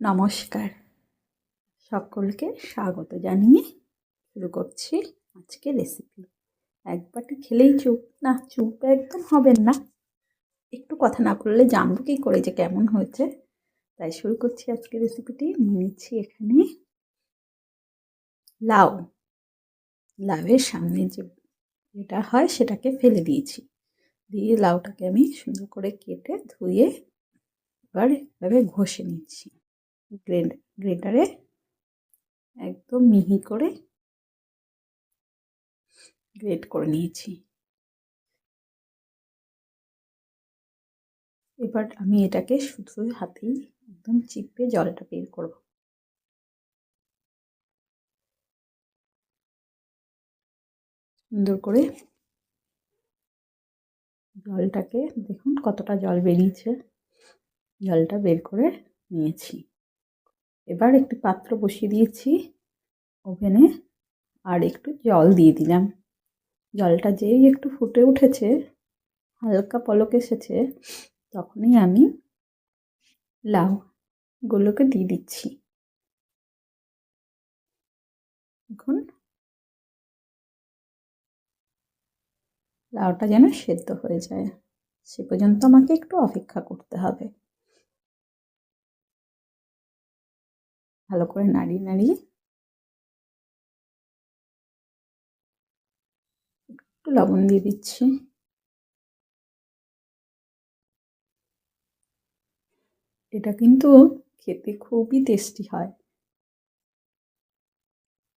নমস্কার। সকলকে স্বাগত জানিয়ে শুরু করছি আজকে রেসিপি এক বাটি খেলেই চুপ। না, চুপ একদম হবেন না। একটু কথা না বললে জানব কী করে যে কেমন হয়েছে। তাই শুরু করছি আজকে রেসিপিটি নিয়ে নিচ্ছি এখানে লাউ। লাউয়ের সামনে যে এটা হয় সেটাকে ফেলে দিয়েছি। দিয়ে লাউটাকে আমি সুন্দর করে কেটে ধুয়ে এবার এভাবে ঘষে নিচ্ছি। গ্রেটারে একদম মিহি করে গ্রেট করে নিয়েছি। এবার আমি এটাকে শুধু হাতেই একদম চিপে জলটা বের করব। সুন্দর করে জলটাকে দেখুন কতটা জল বেরিয়েছে। জলটা বের করে নিয়েছি। এবার একটি পাত্র বসিয়ে দিয়েছি ওভেনে, আর একটু জল দিয়ে দিলাম। জলটা যেই একটু ফুটে উঠেছে, হালকা পলক এসেছে, তখনই আমি লাউগুলোকে দিয়ে দিচ্ছি। এখন লাউটা যেন সেদ্ধ হয়ে যায়। সে পর্যন্ত আমাকে একটু অপেক্ষা করতে হবে। ভালো করে নাড়িয়ে নাড়িয়ে একটু লবণ দিয়ে দিচ্ছি। এটা কিন্তু খেতে খুবই টেস্টি হয়।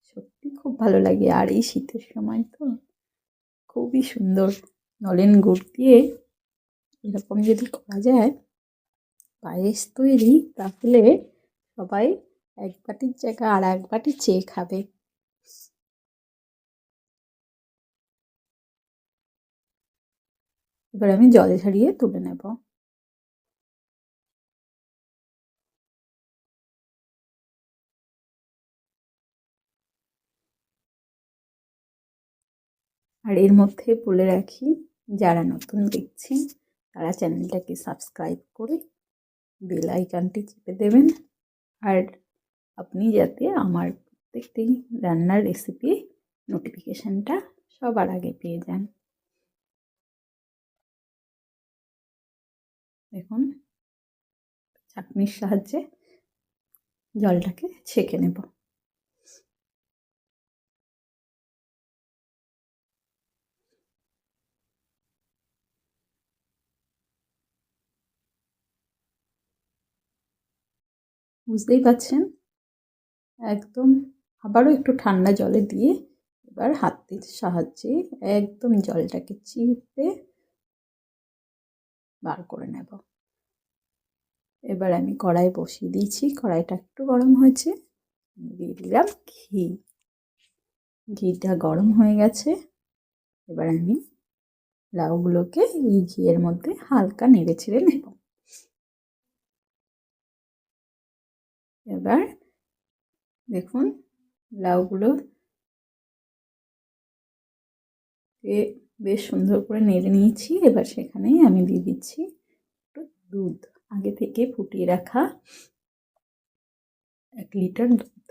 সত্যি খুব ভালো লাগে। আর এই শীতের সময় তো খুবই সুন্দর নলেন গুড় দিয়ে এরকম যদি করা যায়, পায়েস তৈরি, তাহলে সবাই এক বাটির জায়গায় আর এক বাটি চেয়ে খাবে। এবার আমি জল ঝরিয়ে তুলে নেব। আর এর মধ্যে বলে রাখি, যারা নতুন দেখছেন, তারা চ্যানেলটাকে সাবস্ক্রাইব করে বেল আইকনটি চেপে দেবেন। আর আপনি যাতে আমার প্রত্যেকটি রান্নার রেসিপি নোটিফিকেশানটা সবার আগে পেয়ে যান। দেখুন, চাটনির সাহায্যে জলটাকে ছেঁকে নেব। বুঝতেই পাচ্ছেন একদম আবারও একটু ঠান্ডা জলে দিয়ে এবার হাতের সাহায্যে একদম জলটাকে চিপে বার করে নেব। এবার আমি কড়াই বসিয়ে দিয়েছি, কড়াইটা একটু গরম হয়েছে, দিয়ে দিলাম ঘি। ঘিটা গরম হয়ে গেছে, এবার আমি লাউগুলোকে এই ঘিয়ের মধ্যে হালকা নেড়ে ছেড়ে নেব। এবার দেখুন, লাউগুলো বেশ সুন্দর করে নেড়ে নিয়েছি। এবার সেখানেই আমি দিয়ে দিচ্ছি একটু দুধ। আগে থেকে ফুটিয়ে রাখা এক লিটার দুধ।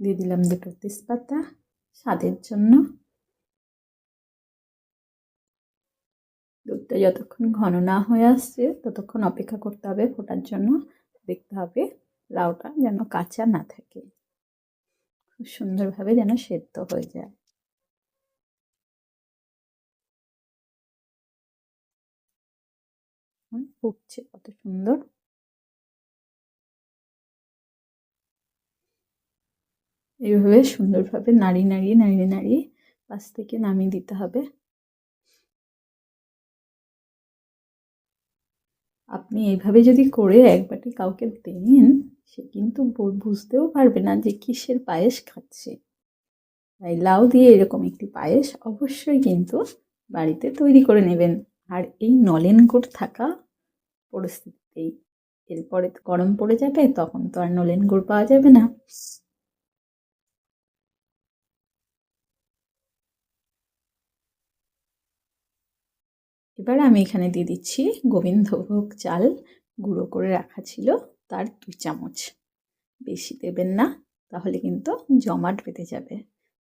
দিয়ে দিলাম দুটো তেজপাতা স্বাদের জন্য। দুধটা যতক্ষণ ঘন না হয়ে আসছে, ততক্ষণ অপেক্ষা করতে হবে ফোটার জন্য। দেখতে হবে লাউটা যেন কাঁচা না থাকে। খুব সুন্দরভাবে যেন সেদ্ধ হয়ে যায়। ফুটছে কত সুন্দর। এইভাবে সুন্দরভাবে নাড়িয়ে নাড়িয়ে নাড়িয়ে নাড়িয়ে পাশ থেকে নামিয়ে দিতে হবে। আপনি এইভাবে যদি করে এক বাটি কাউকে দেন, সে কিন্তু বুঝতেও পারবে না যে কিসের পায়েস খাচ্ছে। তাই লাউ দিয়ে এরকম একটি পায়েস অবশ্যই কিন্তু বাড়িতে তৈরি করে নেবেন। আর এই নলেন গুড় থাকা পরিস্থিতিতেই, এরপরে গরম পড়ে যাবে, তখন তো আর নলেন গুড় পাওয়া যাবে না। এবার আমি এখানে দিয়ে দিচ্ছি গোবিন্দভোগ চাল, গুঁড়ো করে রাখা ছিল তার দু চামচ। বেশি দেবেন না, তাহলে কিন্তু জমাট বেঁধে যাবে।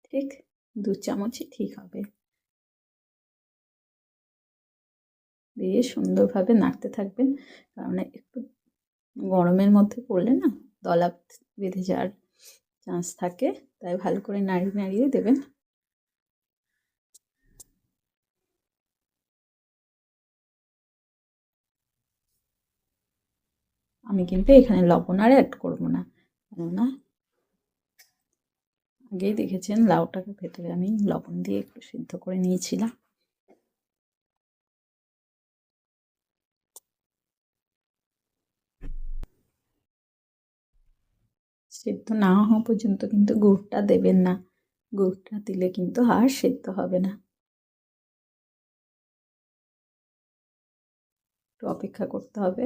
ঠিক, দু চামচই ঠিক হবে। দিয়ে সুন্দরভাবে নাড়তে থাকবেন, কারণ একটু গরমের মধ্যে পড়লে না, দলা বেঁধে যাওয়ার চান্স থাকে, তাই ভালো করে নাড়িয়ে নাড়িয়ে দেবেন। আমি কিন্তু এখানে লবণ আর অ্যাড করব না। কেননা আগেই দেখেছেন লাউটাকে ভেতরে আমি লবণ দিয়ে একটু সিদ্ধ করে নিয়েছিলাম। সেদ্ধ না হওয়া পর্যন্ত কিন্তু গুড়টা দেবেন না। গুড়টা দিলে কিন্তু আর সেদ্ধ হবে না। একটু অপেক্ষা করতে হবে।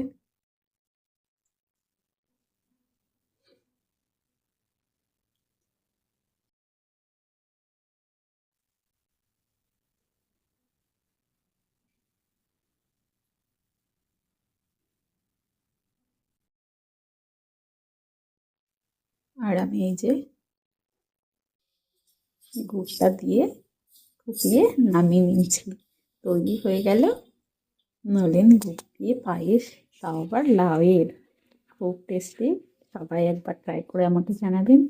আর আমি এই যে গুড়টা দিয়ে ফুটিয়ে নামিয়ে নিয়েছি। তৈরি হয়ে গেল নলেন গুড় দিয়ে পায়েস, তাও আবার লাউয়ের। খুব টেস্টি। সবাই একবার ট্রাই করে আমাকে জানাবেন।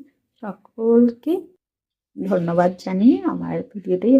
সকলকে ধন্যবাদ জানিয়ে আমার ভিডিওটাই